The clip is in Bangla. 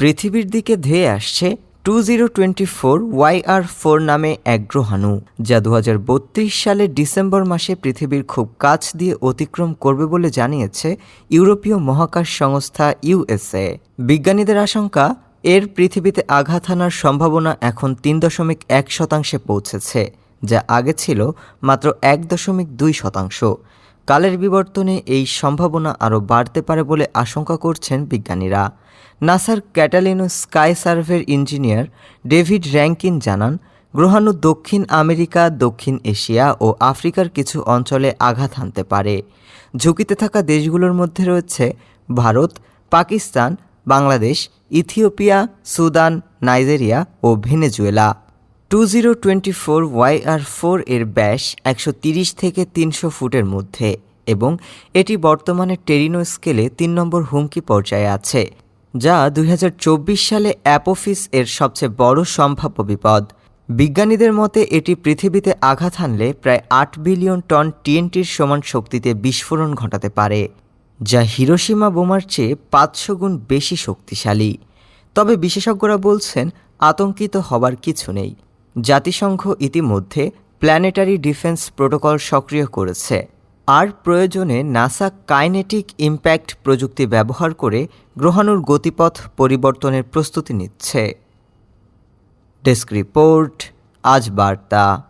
পৃথিবীর দিকে ধেয়ে আসছে two zero twenty four Y R four নামে এক গ্রহাণু, যা দু হাজার বত্রিশ সালের ডিসেম্বর মাসে পৃথিবীর খুব কাছ দিয়ে অতিক্রম করবে বলে জানিয়েছে ইউরোপীয় মহাকাশ সংস্থা ইউএসএ বিজ্ঞানীদের আশঙ্কা, এর পৃথিবীতে আঘাত হানার সম্ভাবনা এখন তিন দশমিক এক শতাংশে পৌঁছেছে, যা আগে ছিল মাত্র এক দশমিক দুই শতাংশ। কালের বিবর্তনে এই সম্ভাবনা আরও বাড়তে পারে বলে আশঙ্কা করছেন বিজ্ঞানীরা। নাসার ক্যাটালিনো স্কাই সার্ভের ইঞ্জিনিয়ার ডেভিড র্যাঙ্কিন জানান, গ্রহাণু দক্ষিণ আমেরিকা, দক্ষিণ এশিয়া ও আফ্রিকার কিছু অঞ্চলে আঘাত হানতে পারে। ঝুঁকিতে থাকা দেশগুলোর মধ্যে রয়েছে Bharat, Pakistan, Bangladesh, Ethiopia, Sudan, Nigeria ও Venezuela. Two zero twenty four Y R four এর ব্যাস একশো তিরিশ থেকে তিনশো ফুটের মধ্যে এবং এটি বর্তমানে টেরিনো স্কেলে তিন নম্বর হুমকি পর্যায়ে আছে, যা দুই হাজার চব্বিশ সালে অ্যাপোফিস এর সবচেয়ে বড় সম্ভাব্য বিপদ। বিজ্ঞানীদের মতে এটি পৃথিবীতে আঘাত হানলে প্রায় আট বিলিয়ন টন টিএনটির সমান শক্তিতে বিস্ফোরণ ঘটাতে পারে, যা হিরোসীমা বোমার চেয়ে পাঁচশো গুণ বেশি শক্তিশালী। তবে বিশেষজ্ঞরা বলছেন, আতঙ্কিত হবার কিছু নেই। জাতিসংঘ ইতিমধ্যে প্ল্যানেটারি ডিফেন্স প্রোটোকল সক্রিয় করেছে। আর প্রয়োজনে নাসা কাইনেটিক ইম্প্যাক্ট প্রযুক্তি ব্যবহার করে গ্রহাণুর গতিপথ পরিবর্তনের প্রস্তুতি নিচ্ছে। ডেস্ক রিপোর্ট আজ বার্তা।